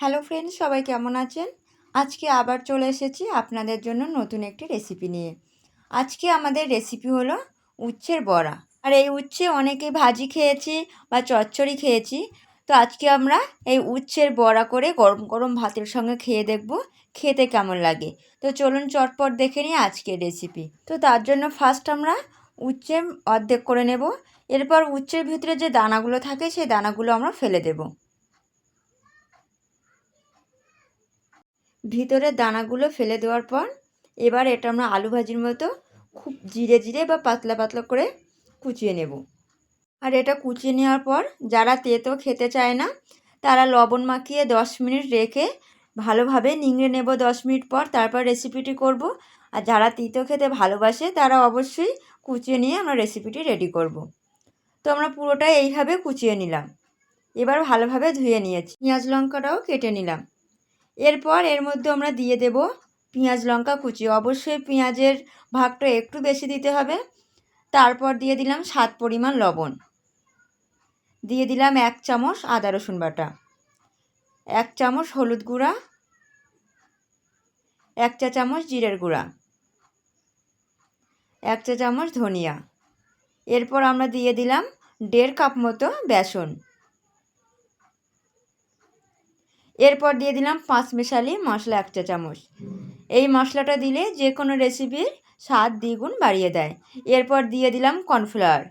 Hello friends সবাই কেমন আছেন? আজকে আবার চলে এসেছি আপনাদের জন্য নতুন একটি রেসিপি নিয়ে। আজকে আমাদের রেসিপি হলো উচ্ছের বড়া। আর এই উচ্ছে অনেকে ভাজি খেয়েছি বা চচ্চড়ি খেয়েছি। তো আজকে আমরা এই উচ্ছের বড়া করে গরম গরম ভাতের সঙ্গে খেয়ে দেখব, খেতে কেমন লাগে। তো চলুন চটপট দেখে নিই আজকের রেসিপি তো তার জন্য ফার্স্ট আমরা উচ্ছে অর্ধেক করে নেব। এরপর উচ্ছের ভিতরে যে দানাগুলো থাকে, সেই দানাগুলো আমরা ফেলে দেবো। ভিতরের দানাগুলো ফেলে দেওয়ার পর এবার এটা আমরা আলু ভাজির মতো খুব জিরে জিরে বা পাতলা পাতলা করে কুচিয়ে নেব। আর এটা কুচিয়ে নেওয়ার পর যারা তেতো খেতে চায় না, তারা লবণ মাখিয়ে দশ মিনিট রেখে ভালোভাবে নিংড়ে নেব দশ মিনিট পর, তারপর রেসিপিটি করব। আর যারা তিতো খেতে ভালোবাসে, তারা অবশ্যই কুচিয়ে নিয়ে আমরা রেসিপিটি রেডি করব। তো আমরা পুরোটাই এইভাবে কুচিয়ে নিলাম। এবার ভালোভাবে ধুয়ে নিয়েছি। পেঁয়াজ লঙ্কাটাও কেটে নিলাম। এরপর এর মধ্যে আমরা দিয়ে দেব পেঁয়াজ, লঙ্কা, কুচি। অবশ্যই পেঁয়াজের ভাগটা একটু বেশি দিতে হবে। তারপর দিয়ে দিলাম সাত পরিমাণ লবণ। দিয়ে দিলাম এক চামচ আদা, রসুন বাটা। এক চামচ হলুদ গুঁড়া। এক চা চামচ জিরের গুঁড়া। এক চা চামচ ধনিয়া। এরপর আমরা দিয়ে দিলাম দেড় কাপ মতো বেসন। এরপর দিয়ে দিলাম পাঁচ মেশালি মশলা এক চা চামচ। এই মশলাটা দিলে যে কোনো রেসিপির স্বাদ দ্বিগুণ বাড়িয়ে দেয়। এরপর দিয়ে দিলাম কর্নফ্লাওয়ার।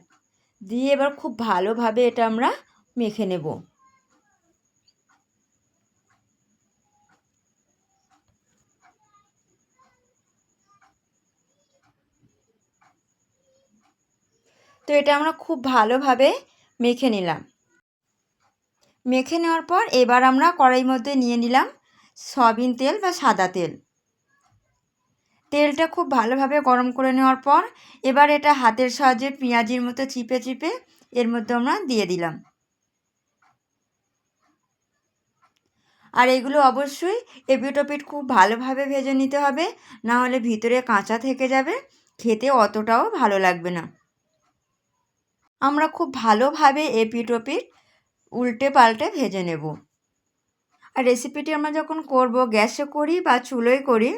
দিয়ে এবার খুব ভালোভাবে এটা আমরা মেখে নেব। তো এটা আমরা খুব ভালোভাবে মেখে নিলাম। মেখে নেওয়ার পর এবার আমরা কড়াইর মধ্যে নিয়ে নিলাম সয়াবিন তেল বা সাদা তেল। তেলটা খুব ভালোভাবে গরম করে নেওয়ার পর এবার এটা হাতের সাহায্যে পেঁয়াজির মতো চিপে চিপে এর মধ্যে আমরা দিয়ে দিলাম। আর এগুলো অবশ্যই এপিটোপিট খুব ভালোভাবে ভেজে নিতে হবে, না হলে ভিতরে কাঁচা থেকে যাবে, খেতে অতটাও ভালো লাগবে না। আমরা খুব ভালোভাবে এপিটোপিট উল্টে পাল্টে ভেজে নেব। আর রেসিপিটি আমরা যখন করব, গ্যাসে করি বা চুলোয় করি,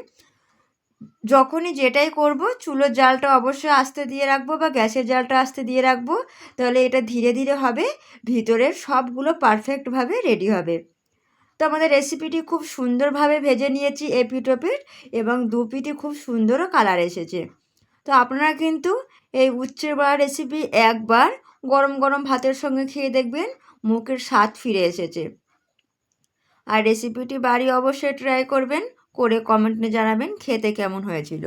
যখনই যেটাই করব, চুলোর জালটা অবশ্যই আস্তে দিয়ে রাখব বা গ্যাসের জালটা আস্তে দিয়ে রাখব, তাহলে এটা ধীরে ধীরে হবে, ভিতরের সবগুলো পারফেক্টভাবে রেডি হবে। তো আমাদের রেসিপিটি খুব সুন্দরভাবে ভেজে নিয়েছি এপিটোপিট এবং দুপিটি খুব সুন্দরও কালার এসেছে। তো আপনারা কিন্তু এই উচ্ছের বড়া রেসিপি একবার গরম গরম ভাতের সঙ্গে খেয়ে দেখবেন মুখের স্বাদ ফিরে এসেছে। আর রেসিপিটি বাড়ি অবশ্যই ট্রাই করবেন, করে কমেন্টে জানাবেন খেতে কেমন হয়েছিল।